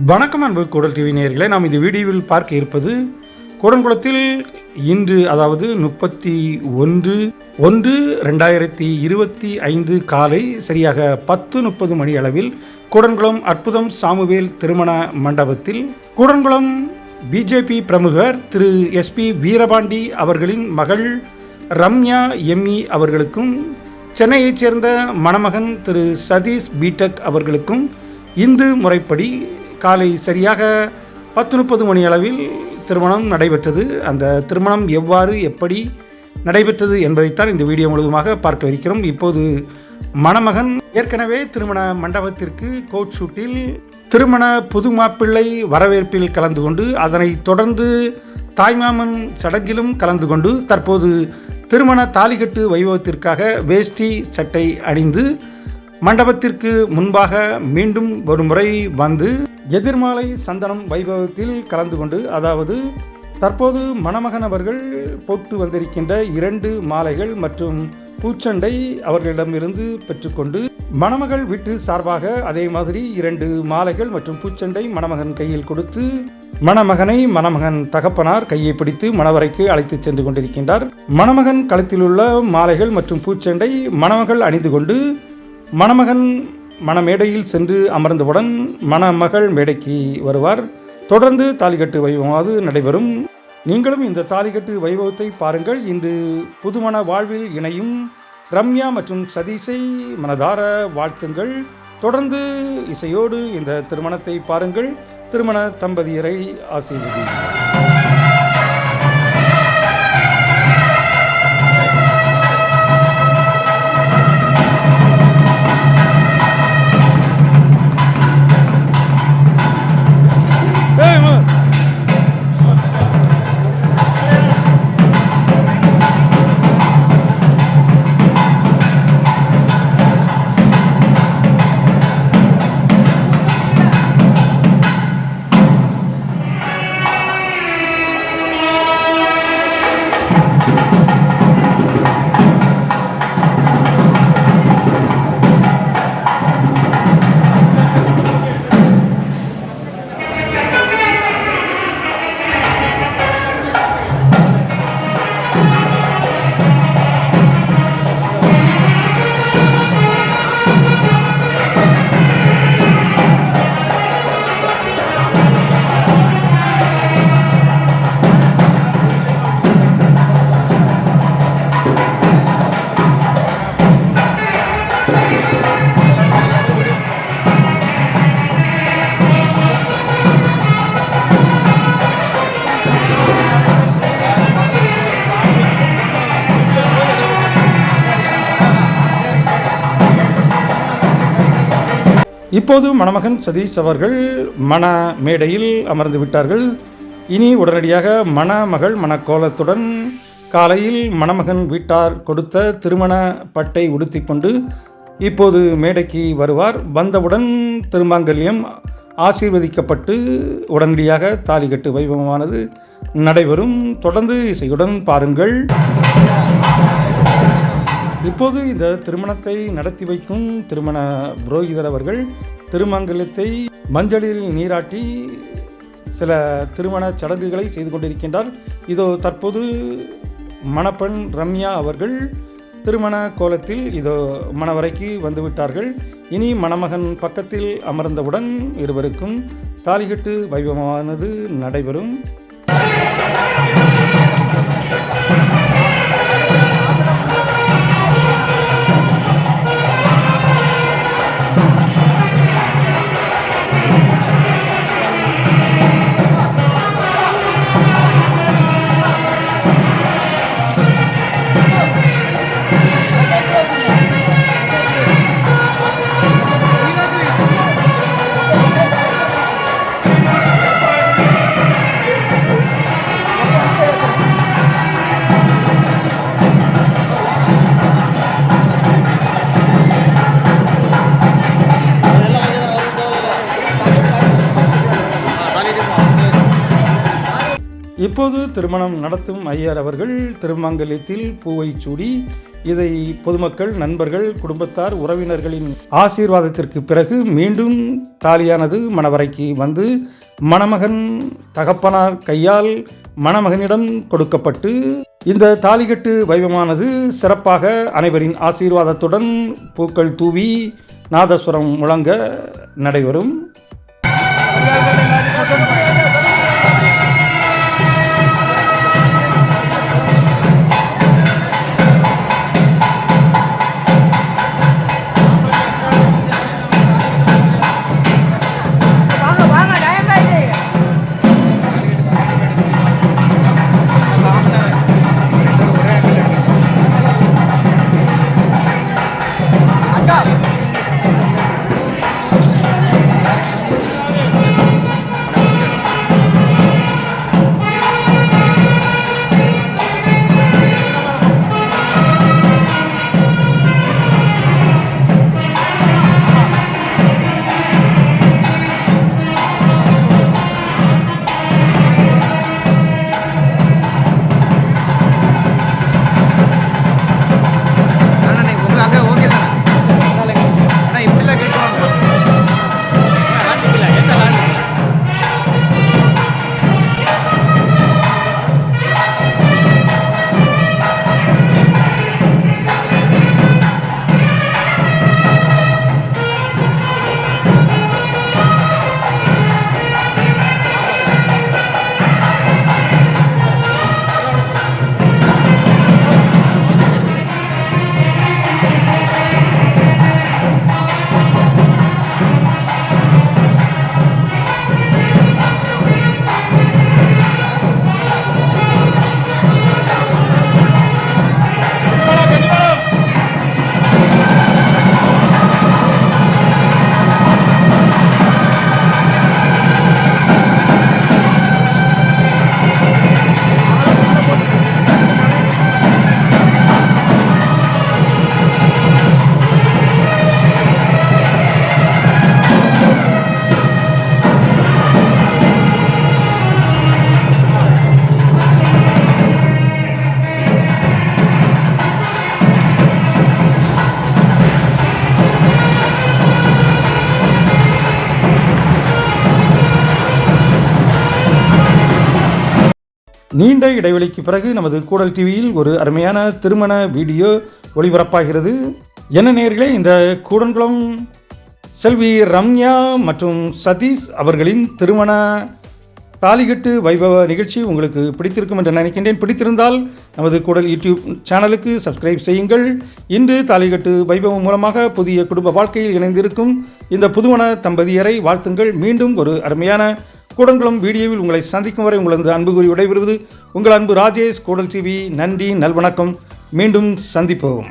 வணக்கம் அன்பு குடல் டிவி நேயர்களே நாம் இந்த வீடியோவில் பார்க்க இருப்பது கூடன்குளத்தில் இன்று அதாவது முப்பத்தி ஒன்று ஒன்று ரெண்டாயிரத்தி இருபத்தி ஐந்து காலை சரியாக பத்து முப்பது மணி அளவில் கூடன்குளம் அற்புதம் சாமுவேல் திருமண மண்டபத்தில் கூடன்குளம் பிஜேபி பிரமுகர் திரு எஸ்பி வீரபாண்டி அவர்களின் மகள் ரம்யா எம்மி அவர்களுக்கும் சென்னையைச் சேர்ந்த மணமகன் திரு சதீஷ் பீடெக் அவர்களுக்கும் இந்து முறைப்படி காலை சரியாக பத்து முப்பது மணி அளவில் திருமணம் நடைபெற்றது. அந்த திருமணம் எவ்வாறு எப்படி நடைபெற்றது என்பதைத்தான் இந்த வீடியோ முழுவதுமாக பார்க்க இருக்கிறோம். இப்போது மணமகன் ஏற்கனவே திருமண மண்டபத்திற்கு கோட் ஷூட்டில் திருமண புது மாப்பிள்ளை வரவேற்பில் கலந்து கொண்டு அதனைத் தொடர்ந்து தாய்மாமன் சடங்கிலும் கலந்து கொண்டு தற்போது திருமண தாலிகட்டு வைபவத்திற்காக வேஷ்டி சட்டை அணிந்து மண்டபத்திற்கு முன்பாக மீண்டும் ஒரு முறை வந்து எதிர்மாலை சந்தனம் வைபவத்தில் கலந்து கொண்டு அதாவது தற்போது மணமகன் அவர்கள் போட்டு வந்திருக்கின்ற இரண்டு மாலைகள் மற்றும் பூச்சண்டை அவர்களிடமிருந்து பெற்றுக்கொண்டு மணமகள் வீட்டு சார்பாக அதே மாதிரி இரண்டு மாலைகள் மற்றும் பூச்சண்டை மணமகன் கையில் கொடுத்து மணமகனை மணமகன் தகப்பனார் கையை பிடித்து மணவரைக்கு அழைத்து சென்று கொண்டிருக்கின்றார். மணமகன் களத்திலுள்ள மாலைகள் மற்றும் பூச்சண்டை மணமகள் அணிந்து கொண்டு மணமகன் மணமேடையில் சென்று அமர்ந்தவுடன் மணமகள் மேடைக்கு வருவார். தொடர்ந்து தாலிகட்டு வைபவமாவது நடைபெறும். நீங்களும் இந்த தாலிகட்டு வைபவத்தை பாருங்கள். இன்று புதுமண வாழ்வில் இணையும் ரம்யா மற்றும் சதீஷை மனதார வாழ்த்துங்கள். தொடர்ந்து இசையோடு இந்த திருமணத்தை பாருங்கள். திருமண தம்பதியரை ஆசீர்வதி. இப்போது மணமகன் சதீஷ் அவர்கள் மண மேடையில் அமர்ந்து விட்டார்கள். இனி உடனடியாக மணமகள் மணக்கோலத்துடன் காலையில் மணமகன் வீட்டார் கொடுத்த திருமண பட்டை உடுத்திக்கொண்டு இப்போது மேடைக்கு வருவார். வந்தவுடன் திருமாங்கல்யம் ஆசீர்வதிக்கப்பட்டு உடனடியாக தாலிகட்டு வைபவமானது நடைபெறும். தொடர்ந்து இசையுடன் பாருங்கள். இப்போது இந்த திருமணத்தை நடத்தி வைக்கும் திருமண புரோகிதர் அவர்கள் திருமங்கலத்தை மஞ்சளில் நீராட்டி சில திருமண சடங்குகளை செய்து கொண்டிருக்கின்றார். இதோ தற்போது மணப்பெண் ரம்யா அவர்கள் திருமண கோலத்தில் இதோ மணவரைக்கு வந்துவிட்டார்கள். இனி மணமகன் பக்கத்தில் அமர்ந்தவுடன் இருவருக்கும் தாலிகட்டு வைபவமானது நடைபெறும். இப்போது திருமணம் நடத்தும் ஐயர் அவர்கள் திருமங்கலத்தில் பூவை சூடி இதை பொதுமக்கள் நண்பர்கள் குடும்பத்தார் உறவினர்களின் ஆசீர்வாதத்திற்கு பிறகு மீண்டும் தாலியானது மணவரைக்கு வந்து மணமகன் தகப்பனார் கையால் மணமகனிடம் கொடுக்கப்பட்டு இந்த தாலிகட்டு வைபமானது சிறப்பாக அனைவரின் ஆசீர்வாதத்துடன் பூக்கள் தூவி நாதஸ்வரம் முழங்க நடைபெறும். நீண்ட இடைவெளிக்கு பிறகு நமது கூடல் டிவியில் ஒரு அருமையான திருமண வீடியோ ஒளிபரப்பாகிறது. என்ன நேர்களே இந்த கூடன்குளம் செல்வி ரம்யா மற்றும் சதீஷ் அவர்களின் திருமண தாலிகட்டு வைபவ நிகழ்ச்சி உங்களுக்கு பிடித்திருக்கும் என்று நினைக்கின்றேன். பிடித்திருந்தால் நமது கூடல் யூடியூப் சேனலுக்கு சப்ஸ்கிரைப் செய்யுங்கள். இன்று தாலிகட்டு வைபவம் மூலமாக புதிய குடும்ப வாழ்க்கையில் இணைந்திருக்கும் இந்த புதுமண தம்பதியரை வாழ்த்துங்கள். மீண்டும் ஒரு அருமையான கூடங்குளம் வீடியோவில் உங்களை சந்திக்கும் வரை உங்களது அன்பு கூறி விடைபெறுவது உங்கள் அன்பு ராஜேஷ் கூடல் டிவி நன்றி நல்வணக்கம். மீண்டும் சந்திப்போம்.